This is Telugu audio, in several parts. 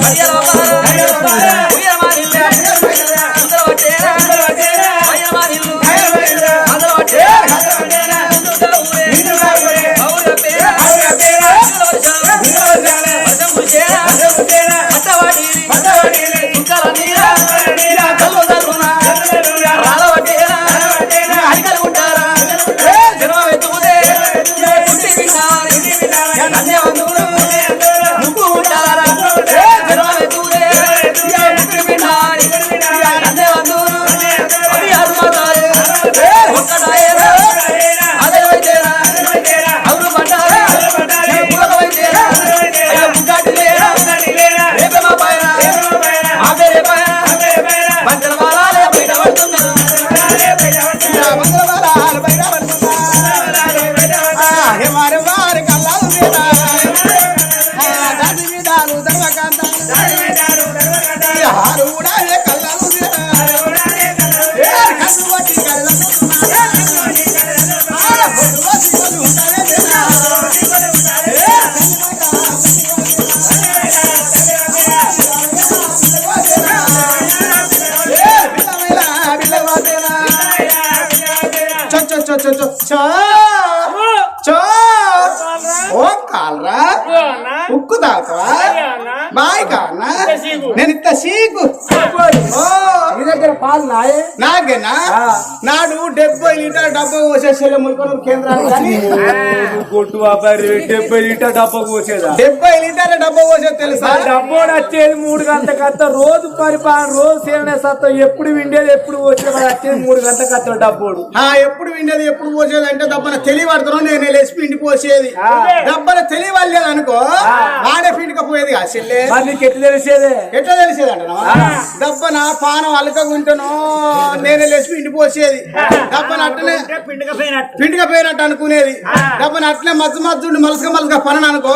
మాదేవా వారి ఓ కాలరా? ఉక్కు తాగుతావా నేను ఇంత సీకు. ఓ. నీ దగ్గర పాలు నాయే. నాకేనా? నాడు డెబ్బై లీటర్ డబ్బా పోసేసే ముల్కొండ కేంద్రాలు కానీ. కొట్టు డెబ్బై లీటర్ డబ్బా పోసేదా? డెబ్బై లీటర్ డబ్బా పోసేది తెలుసా? డబ్బోడు వచ్చేది మూడు గంటల కత్త రోజు పరిపాలన రోజు సేవనే సత్తం. ఎప్పుడు విండేది ఎప్పుడు వచ్చేది వాడు వచ్చేది మూడు గంటల కత్త డబ్బోడు ఎప్పుడు విండేది ఎప్పుడు పోసేది అంటే దబ్బన తెలియబడుతున్నావు నేను లేచి పిండి పోసేది. దబ్బన తెలియలేదు అనుకో వాడే పిండికపోయేది మరి నీకు ఎట్లా తెలిసేదే? ఎట్లా తెలిసేది అంటున్నావా దబ్బన పానం అలకగుంటనో నేను లేచి పిండి పోసేది. దబ్బన అట్టనే పిండిగా పోయినట్టు. అనుకునేది. దబ్బన అట్లే మధ్య మధ్య మలసగా మలసగా పనని అనుకో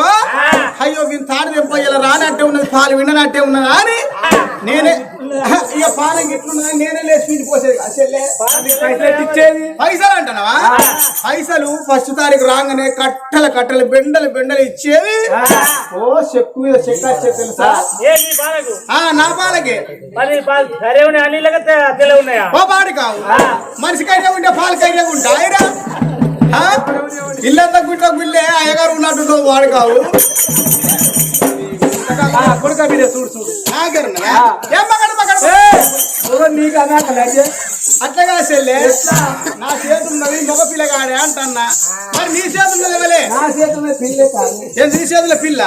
అయ్యో వీని తాడు తెంపయ్యాల రానట్టే ఉన్నది పాలు విననట్టే ఉన్నదా అని నేనే ఇక పాలం గిట్లున్నదా నేనే లేచి పిండి పోసేది చెల్లె పైసలు ఎట్లా ఇచ్చేది? పైసలు అంటున్నావా? పైసలు ఫస్ట్ తారీఖు రాగానే కట్టల కట్టలు బెండలు బెండలు ఇచ్చేవి ఓ చెక్కు మీద చెక్క చెక్క తెలుసా? ఏ నీ పాలకు? ఆ నా పాలకే. మరి పాలు సరే ఉన్నాయి? అన్ని లేక తె- తెల్ల ఉన్నాయా? ఓ పాడి కావు. మనిషికైతే ఉంటే పాలకైతే ఉంటాయిరా ఇల్లంతా గుట్ట గుళ్ళే అయ్యగారు ఉన్నట్టు వాడు కావు. కొడుక మీద చూడు చూడు? ఏం? చూడు నీకు అన్నాక లజ్జ. అట్లగా చెల్లె. నా చేతులు ఉన్నది మగ పిల్లగాడే అంటన్నా. మరి నీ ఎవలే? నా చేతుల్లో పిల్లే కాదు. ఏం నీ చేతుల పిల్ల?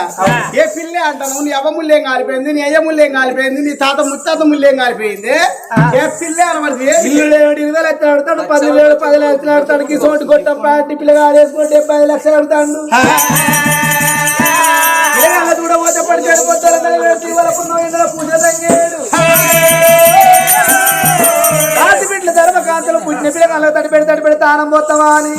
ఏ పిల్లే అంటాను? నీ అవ్వ ముళ్ళేం కాలిపోయింది? నీ అయ్య ముళ్ళేం కాలిపోయింది? నీ తాత ముత్తాత ముళ్ళేం కాలిపోయింది? ఏ పిల్లే అనబడి ఇల్లు లేడు ఇరవై లక్షలు ఆడతాడు పది లేడు పది లక్షలు ఆడతాడు చోటు కొట్ట పాటి పిల్లగా వేసుకుంటే పది లక్షలు ఆడతాడు తడి పెడి తడి పెడి తానం పోతావా అని?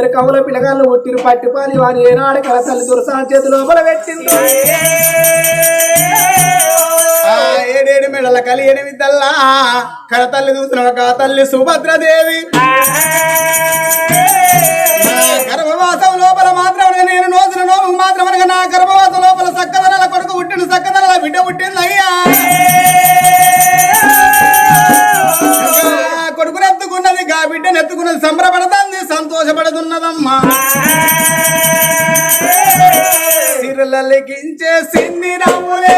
ఇద్దరు కవుల పిల్లగాళ్ళు ఒట్టిరు పట్టిపాలి వారి ఏనాడు కల తల్లి దుర్సాన చేతి లోపల పెట్టింది. ఏడేడు మెడల కలి ఎనిమిదల్లా కడ తల్లి చూసిన ఒక తల్లి సుభద్రదేవి. గర్భవాసం లోపల మాత్రం నేను నోసిన నోము మాత్రం నా గర్భవాసం లోపల సక్కదనల కొడుకు పుట్టిన సక్కదనల బిడ్డ పుట్టింది అయ్యా ఎత్తుకున్నది గా బిడ్డను ఎత్తుకున్నది సంబరపడుతుంది సంతోషపడుతున్నదమ్మా. సిరులకించే సిన్ని రాములే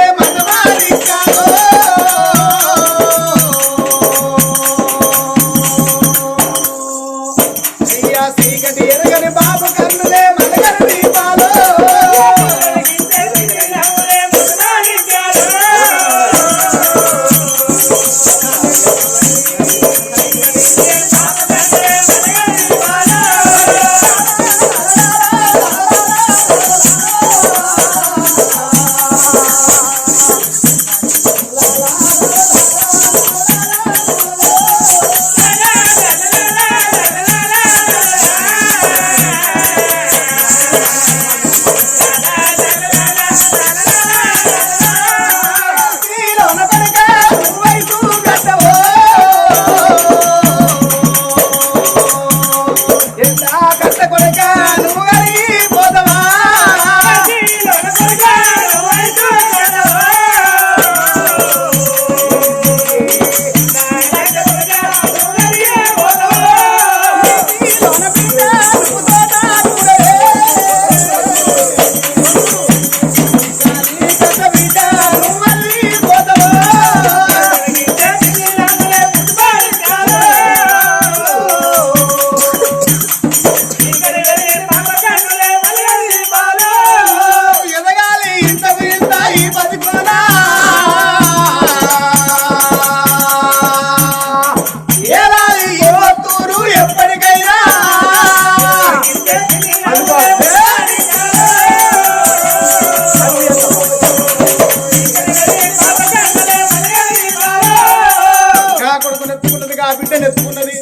నెత్తుకున్నది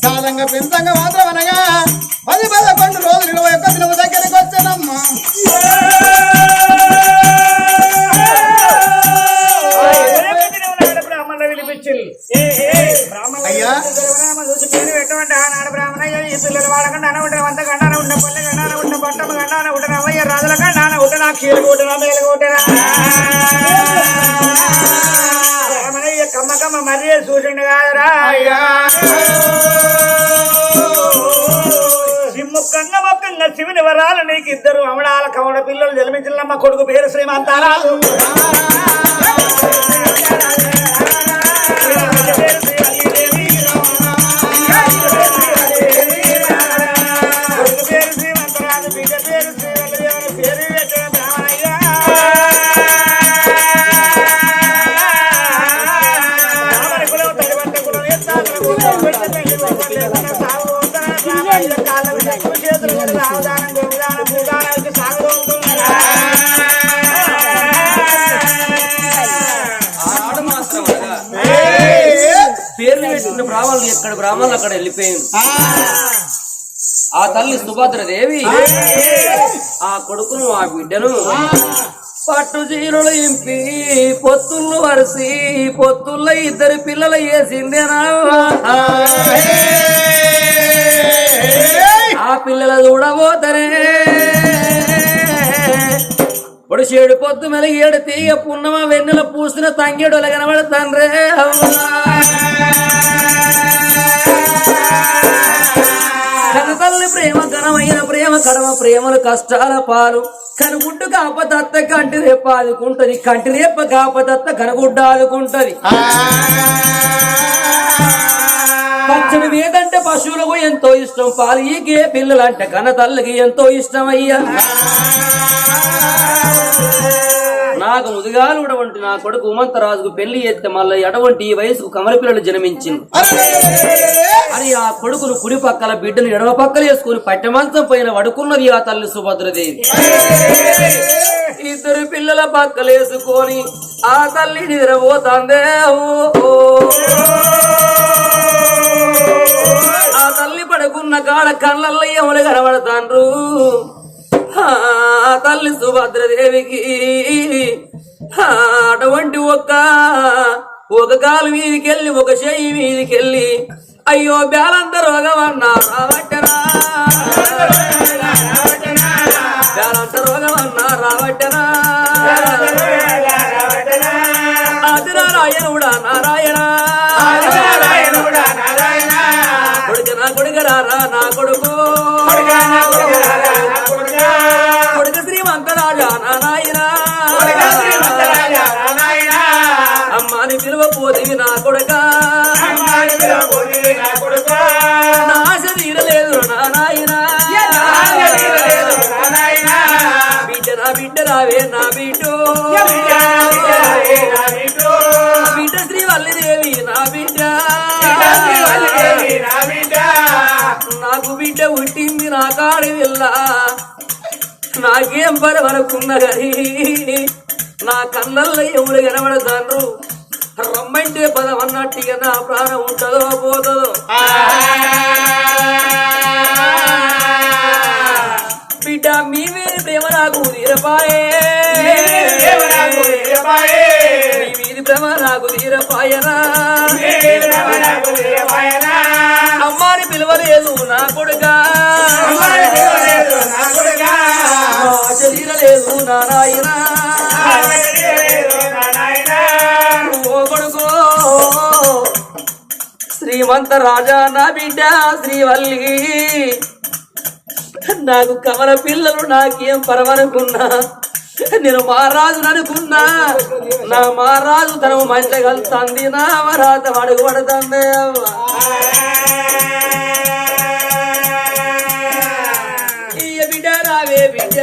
సాధంగా పెంచంగా మాత్రం అనగా పది పదకొండు రోజులు ఇరవై ఒక్క దినము దగ్గరికి వచ్చానమ్మా. బ్రాహ్మణులు వినిపించింది అయ్యా చూసి పేరు పెట్టమంటే ఆనాడు బ్రాహ్మణయ్య ఈ పిల్లలు చూసిండు కాదురా. సిమ్ముక్కంగా మొక్కంగా శివుని వరాలు నీకు ఇద్దరు అమడాల కవడ పిల్లలు జన్మించిన కొడుకు పేరు శ్రీమంతారాజు బ్రాహ్మణులు అక్కడ వెళ్ళిపోయింది ఆ. తల్లి సుభద్రదేవి ఆ. కొడుకును ఆ బిడ్డను పట్టు చీరలు ఇంపి పొత్తుళ్ళు వరిసి పొత్తుల్లో ఇద్దరు పిల్లలు వేసిందేనా ఆ పిల్లల చూడబోతరే. ఇప్పుడు చెడు పొద్దు మెలిగి ఏడు తీగ పున్నమ వెన్నెల పూసిన తంగేడు కనబడతాన్రే కనతల్లి ప్రేమ ఘనమైన ప్రేమ కడమ ప్రేమలు కష్టాల పాలు. కనుగుడ్డు కాపదత్త కంటి రేప ఆదుకుంటది. కంటి రేప కాపదత్త కనుగుడ్డ ఆదుకుంటది. పచ్చడి వేదంటే పశువులకు ఎంతో ఇష్టం. పాలు ఈకే పిల్లలంటే కన్న తల్లికి ఎంతో ఇష్టం అయ్యా నాకు ముదిగాలు ఉడవంటి నా కొడుకు ఉమంతరాజుకు పెళ్ళి చేస్తే మళ్ళీ అటువంటి ఈ వయసుకు కమల పిల్లలు జన్మించింది కొడుకును కుడి పక్కల బిడ్డను ఎడమ పక్కల వేసుకుని పట్టె పైన పడుకున్నది ఆ తల్లి సుభద్రదేవి ఇద్దరు పిల్లల పక్కలేసుకొని ఆ తల్లి నిద్రపోతాందే. ఓ, ఆ తల్లి పడ కళ్ళల్లో ఎములు కనబడతాండ్రు? ఆ, తల్లి సుభద్రదేవికి అటువంటి ఒక్క ఒక కాలు మీదికెళ్ళి ఒక చెయ్యి మీదికెళ్ళి అయ్యో బేలంత రోగమన్నా రావట్టనా? బేలంత రోగమన్నా రావట్టనా? అది నారాయణుడా నారాయణ? బిడ్డ. రావే నా బిడ్డు. బిడ్డ. శ్రీ వల్లిదేవి నా బిడ్డ. నాకు బిడ్డ పుట్టింది నా కాడి వెళ్ళ. నాకేం పని వరకున్న గని నా కళ్ళల్లో ఎవరు కనబడతాను రమ్మంటే పదం అన్నట్టుగా నా ప్రాణం ఉంటుందో పోతుందో? బిడ్డ మీ మీద ప్రేమ నాకు తీరపాయే. మీ మీద ప్రేమ నాకు తీరపాయనా అమ్మాని పిలవలేదు నా కొడుక. శరీరలేదు నా నాయన. ఓ కొడుకు. శ్రీమంత రాజా నా బిడ్డ శ్రీవల్లి. నాకు కమల పిల్లలు నాకేం పరమనుకున్నా నేను మహారాజు అనుకున్నా నా మహారాజు తనము మంచగలుగుతుంది నా మరాత అడుగు పడుతుంది. బిడ్డ రావే బిడ్డ.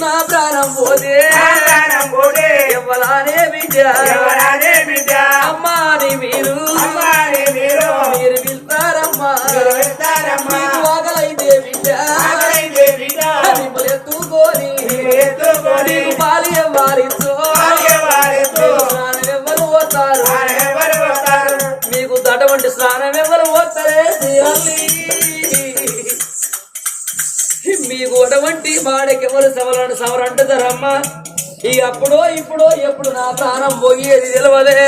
నా ప్రాణం పోతే. ఎవరానే బిడ్డ. నీకు పాలు ఇవ్వాలితో స్నానం ఎవరు పోతారు? మీకు తటువంటి స్నానం ఎవరు పోతారే మీకు అటువంటి సవరణ సవరంటుతారమ్మా? ఈ అప్పుడో ఇప్పుడో ఎప్పుడు నా ప్రాణం పోయేది తెలియదే.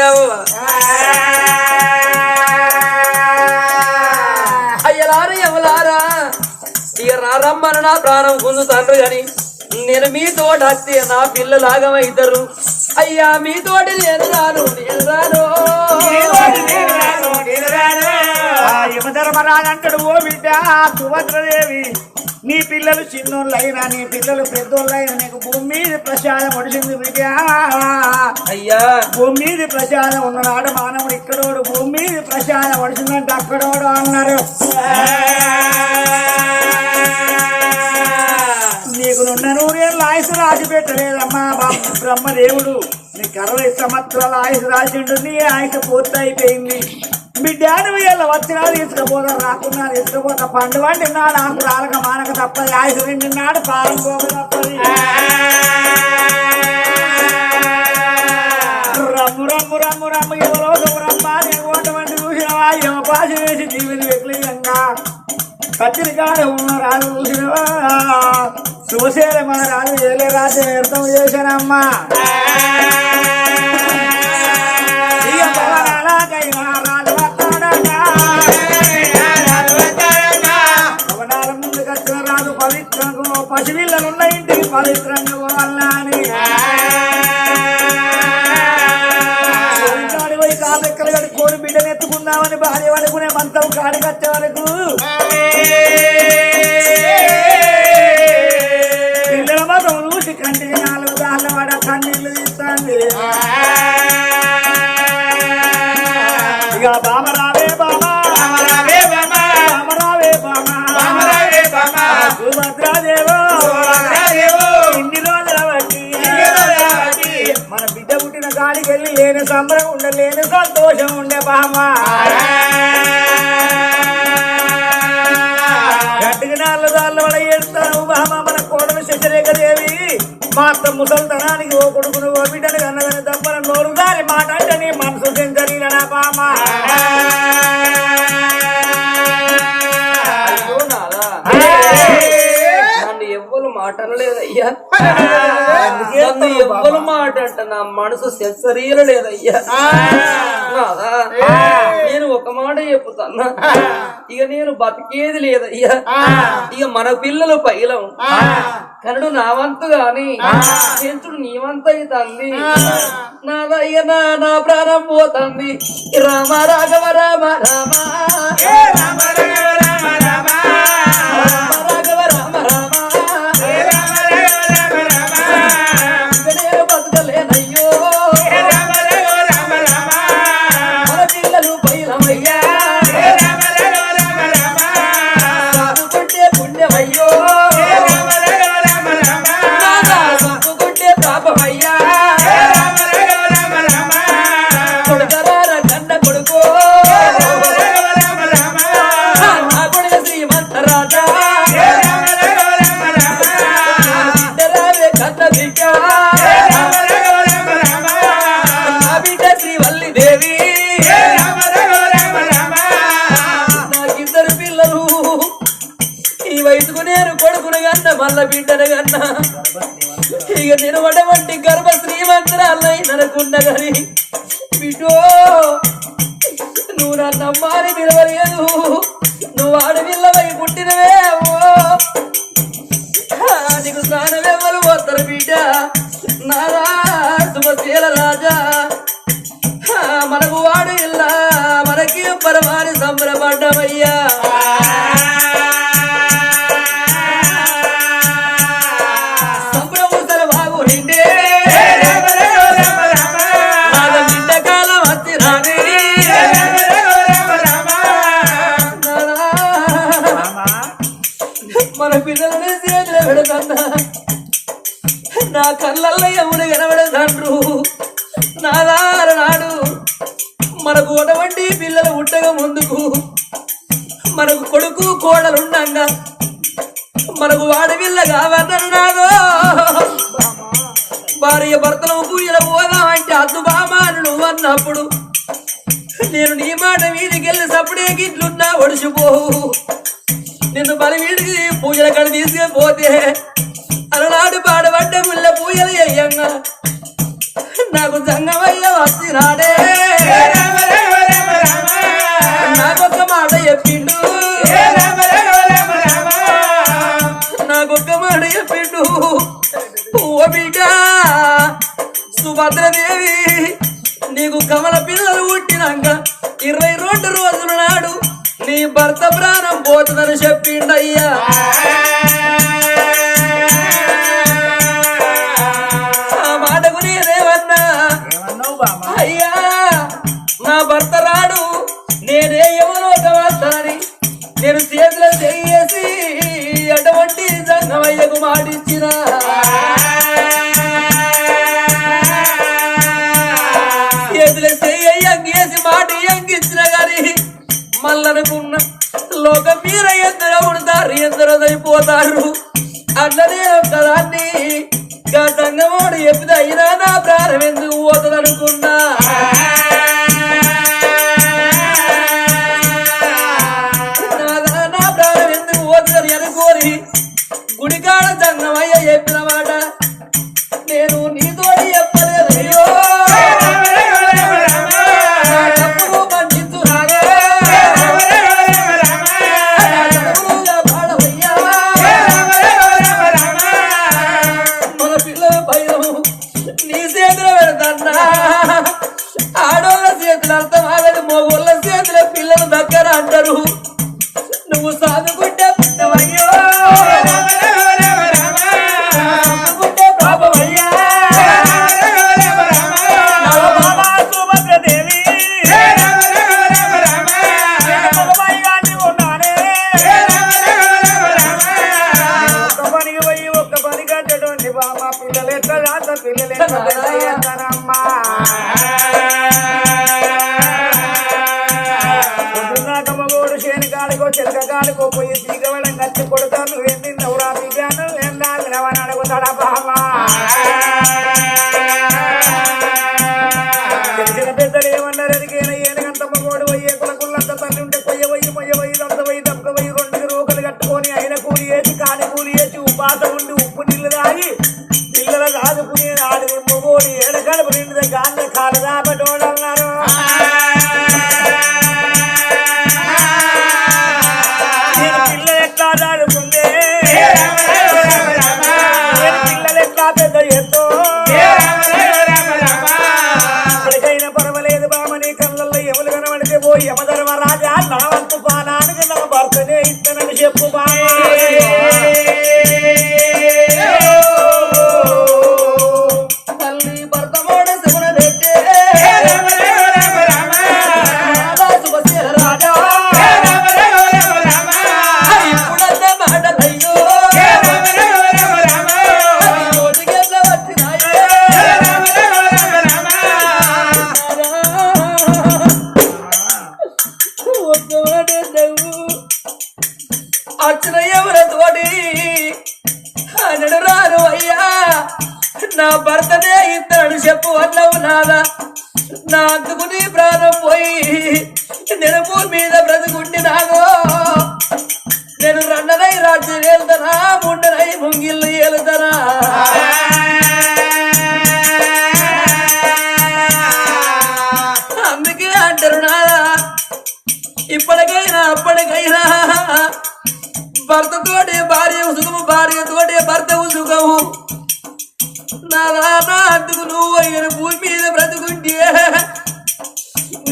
అయ్యలారా ఎవలారా? ఇక రారమ్మని నా ప్రాణం గుంజుతాండ్రు గాని నేను మీతోటి హత్య నా పిల్లలాగమైతారు అయ్యా మీతోటి నేను రాను నేను రాను. యమధర్మరాజు అంటాడు ఓ బిడ్డ సుభద్రదేవి. నీ పిల్లలు చిన్నోళ్ళైనా నీ పిల్లలు పెద్దోళ్ళైనా నీకు భూమి మీద ప్రసాదం ఒడిసింది బిడ్డ. అయ్యా. భూమి మీద ప్రసాదం ఉన్ననాడు మానవుడు ఇక్కడోడు భూమి మీద ప్రసాదం ఒడిసిందంటే అక్కడోడు అన్నారు. నీకు నున్న నూరేళ్ళు ఆయుసు రాసి పెట్టలేదమ్మా బా- బ్రహ్మదేవుడు. నీ అరవై సంవత్సరాల ఆయుసు రాసిండు నీ ఆయుసు పూర్తయిపోయింది. బిడ్డాను వీళ్ళ వచ్చినా తీసుకుపోతా రాకున్నా తీసుకుపోతా. పండు వండినా నాకు రాలక మానక తప్పది. ఆయుసు నిండినాడు పాలం పోక తప్పది. రమ్ము రమ్ము రమ్ము రమ్ము ఎవరో రమ్మ నేను ఓటమంటే చూసినవా? ఏమో పాసి వేసి జీవితం వ్యక్తిగంగా కత్తిరికాడ ఉన్న రాజు చూసినవా? చూసేరే మన రాజు ఏలే రాజు వ్యర్థం చేశానమ్మా. ఇక ముందు పసిపిల్లలున్న ఇంటికి పవిత్రంగా పోవాలా అని పోయి బిడ్డను ఎత్తుకుందామని భార్య పడుకునే మంతం కాడికొచ్చే వరకు. ఉండలేని సంబరం ఉండలేని సంతోషం ఉండే బామ్మ. గట్టికి నాళ్ళు దాళ్ళు వడ ఏడుతాను బామ్మ. మన కోడలు శశిరేఖదేవి మా అత్త ముసల్తనానికి ఓ కొడుకును ఓ బిడ్డను కన్నదని తప్పన నోరు దారి మాట అంటే మనసు చెందని నా మాటలు లేదయ్యా ఎవ్వరు మాట అంట నా మనసు సెన్సరీల లేదయ్యా. నేను ఒక మాట చెప్పుతున్నా. ఇక నేను బతికేది లేదయ్యా. ఇక మన పిల్లలు పైలం. కనుడు నా వంతు గాని చెంచుడు నీ వంతు అవుతుంది నాదా ఇక నా నా ప్రాణం పోతుంది రామ రాఘవ రామ రామ రామ. బిడ్డో నువ్వు నన్ను అమ్మాని నిలవలేదు. మనకు అటువంటి పిల్లలు ఉట్టగా ముందుకు. మనకు కొడుకు కోడలుండంగా. మనకు వాడపిల్ల కావద్దరు భార్య భర్తలు పూజల పోదామంటే అద్దు బామాను నువ్వు అన్నప్పుడు. నేను నీ మాట వీధికెళ్ళి సప్పుడే గిట్లున్నా ఒడిచిపోవు నిన్ను బలి వీడికి పూజల కడ తీసుకుపోతే అలనాడు పాడబడ్డ ముళ్ళ పూజలు అయ్యంగా నాకు జంగమయ్య వచ్చి రాడే నాకొక్క మాట చెప్పిండు. నాకొక మాట చెప్పిండు. ఓ బిడ్డ సుభద్రదేవి నీకు కమల పిల్లలు పుట్టినాక ఇరవై రెండు రోజుల నాడు నీ భర్త ప్రాణం పోతుందని చెప్పిండయ్యా. అయ్యా నా భర్త రాడు. నేనే ఎవరో వస్తానని నేను చేతులు చేసి అటువంటి సంగమయ్యకు మాటిచ్చిన. చేతులు చెయ్యి మాట అంగిచ్చిన గాని మళ్ళనుకున్న లోకం మీద ఎందరో ఉడతారు ఎందరో అయిపోతారు అట్లనే ఒక్కదాన్ని గా సంగమోడు ఎప్పుడు అయినా నా ప్రాణం ఎందుకు పోతుంది అనుకున్నా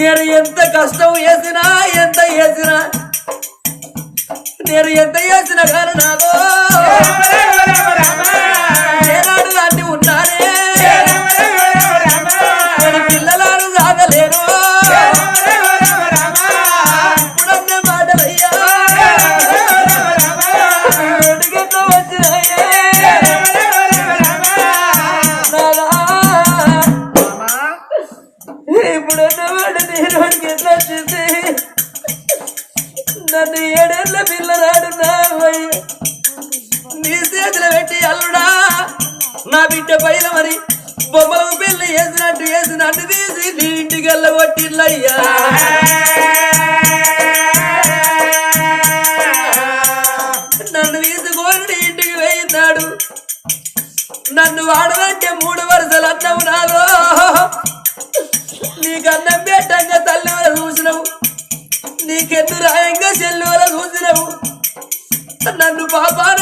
నేను ఎంత కష్టం వేసినా ఎంత వేసినా నేను ఎంత వేసినా కానీ నాకు గుండె పైన మరి బొమ్మలు పెళ్ళి వేసినట్టు వేసినట్టు తీసి నీ ఇంటికి వెళ్ళగొట్టిల్లయ్యా నన్ను తీసుకొని ఇంటికి వేయినాడు నన్ను వాడదంటే మూడు వరుసలు అన్నవు నాలో. అన్నం పెట్టంగా తల్లి చూసినవు. నీకెందు రాయంగా చెల్లువల చూసినవు. నన్ను పాపాన